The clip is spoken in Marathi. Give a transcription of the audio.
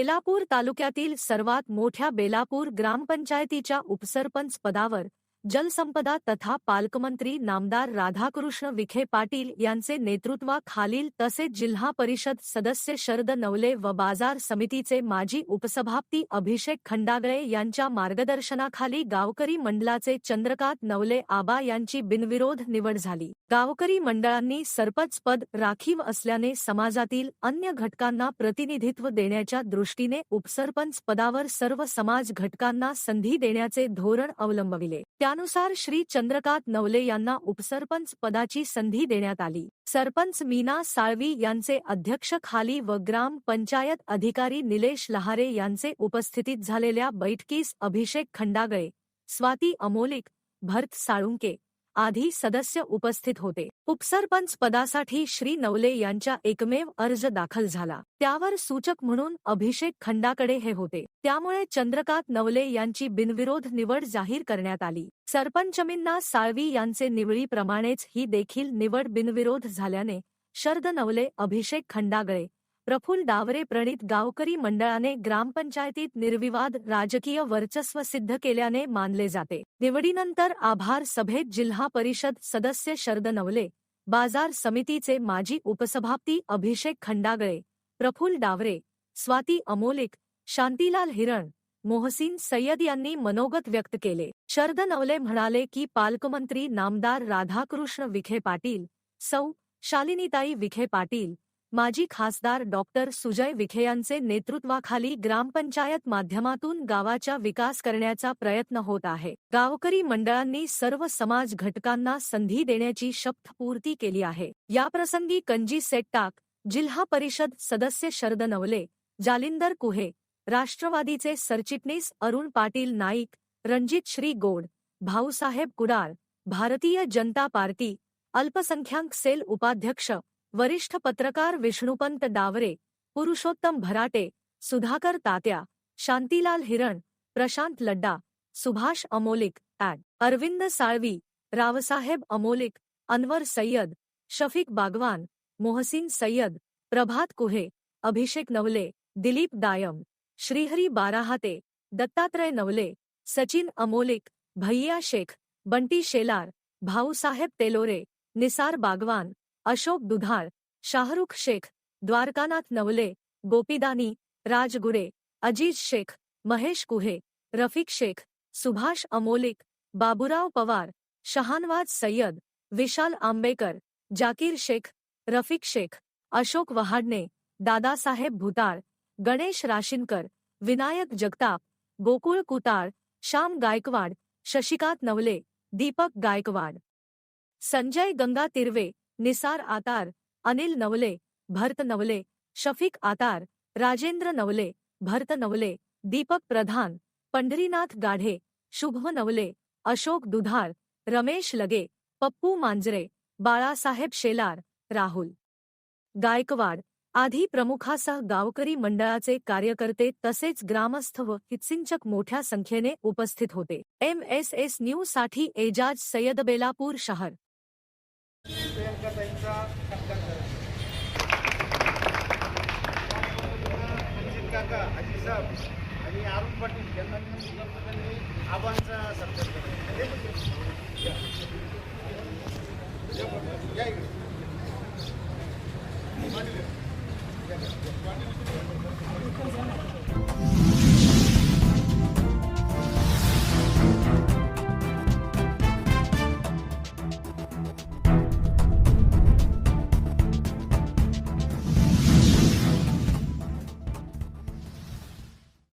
बेलापूर तालुक्यातील सर्वात मोठ्या बेलापूर ग्रामपंचायतीच्या उपसरपंच पदावर जलसंपदा तथा पालकमंत्री नामदार राधाकृष्ण विखे पाटील यांचे नेतृत्वाखालील तसेच जिल्हा परिषद सदस्य शरद नवले व बाजार समितीचे माजी उपसभापती अभिषेक खंडागळे यांच्या मार्गदर्शनाखाली गावकरी मंडळाचे चंद्रकांत नवले आबा यांची बिनविरोध निवड झाली. गावकरी मंडळांनी सरपंच पद राखीव असल्याने समाजातील अन्य घटकांना प्रतिनिधित्व देण्याच्या दृष्टीने उपसरपंच पदावर सर्व समाज घटकांना संधी देण्याचे धोरण अवलंबविले. त्यानुसार श्री चंद्रकांत नवले यांना उपसरपंच पदाची संधी देण्यात आली. सरपंच मीना साळवी यांचे अध्यक्ष खाली व ग्राम पंचायत अधिकारी निलेश लहारे यांचे उपस्थितीत झालेल्या बैठकीस अभिषेक खंडागळे स्वाती अमोलिक भरत साळुंके आधी सदस्य उपस्थित होते. उपसरपंच पदासाठी श्री नवले यांच्या एकमेव अर्ज दाखल झाला. त्यावर सूचक म्हणून अभिषेक खंडाकडे हे होते. त्यामुळे चंद्रकांत नवले यांची बिनविरोध निवड जाहीर करण्यात आली. सरपंचमींना साळवी यांचे निवडीप्रमाणेच ही देखील निवड बिनविरोध झाल्याने शरद नवले अभिषेक खंडागळे प्रफुल्ल डावरे प्रणित गावकरी मंडळाने ग्रामपंचायतीत निर्विवाद राजकीय वर्चस्व सिद्ध केल्याने मानले जाते. निवडीनंतर आभार सभेत जिल्हा परिषद सदस्य शरद नवले बाजार समितीचे माजी उपसभापती अभिषेक खंडागळे प्रफुल्ल डावरे स्वाती अमोलिक शांतीलाल हिरण मोहसिन सय्यद यांनी मनोगत व्यक्त केले. शरद नवले म्हणाले की पालकमंत्री नामदार राधाकृष्ण विखे पाटील सौ शालिनीताई विखे पाटील माजी खासदार डॉक्टर सुजय विखे यांचे नेतृत्वाखाली ग्रामपंचायत माध्यमातून गावाचा विकास करण्याचा प्रयत्न होत आहे. गावकरी मंडळांनी सर्व समाज घटकांना संधी देण्याची शपथपूर्ती केली आहे. याप्रसंगी कंजी सेट्टाक जिल्हा परिषद सदस्य शरद नवले जालिंदर कुहे राष्ट्रवादीचे सरचिटणीस अरुण पाटील नाईक रणजित श्री गोड भाऊसाहेब कुडाळ भारतीय जनता पार्टी अल्पसंख्याक सेल उपाध्यक्ष वरिष्ठ पत्रकार विष्णुपंत डावरे, पुरुषोत्तम भराटे, सुधाकर तात्या, शांतीलाल हिरण, प्रशांत लड्डा, सुभाष अमोलिक ॲड. अरविंद साळवी, रावसाहेब अमोलिक, अनवर सय्यद, शफीक बागवान, मोहसिन सय्यद, प्रभात कुहे, अभिषेक नवले, दिलीप दायम श्रीहरी बाराहाते, दत्तात्रय नवले, सचिन अमोलिक भैया शेख, बंटी शेलार, भाऊसाहेब तेलोरे, निसार बागवान अशोक दुधाळ शाहरुख शेख द्वारकानाथ नवले गोपीदानी राजगुरे अजीज शेख महेश कुहे रफिक शेख सुभाष अमोलिक बाबुराव पवार शहानवाज सय्यद विशाल आंबेकर जाकीर शेख रफिक शेख अशोक वहाडणे दादासाहेब भुताळ गणेश राशीनकर विनायक जगताप गोकुळ कुताळ श्याम गायकवाड शशिकांत नवले दीपक गायकवाड संजय गंगा तिर्वे निसार आतार अनिल नवले भरत नवले शफीक आतार राजेंद्र नवले भरत नवले दीपक प्रधान पंढरीनाथ गाढे शुभ नवले अशोक दुधाळ रमेश लगे पप्पू मांजरे बाळासाहेब शेलार राहुल. गायकवाड आधी प्रमुखासह गावकरी मंडळाचे कार्यकर्ते तसेच ग्रामस्थ व हितसिंचक मोठ्या संख्येने उपस्थित होते. एम एस एस न्यूजसाठी एजाज सय्यद बेलापूर शहर. प्रियंकाताईंचा सत्कार करा. रणजित काका अजित साहेब आणि अरुण पाटील यांना विनंती करतो त्यांनी आबांचा सत्कार करा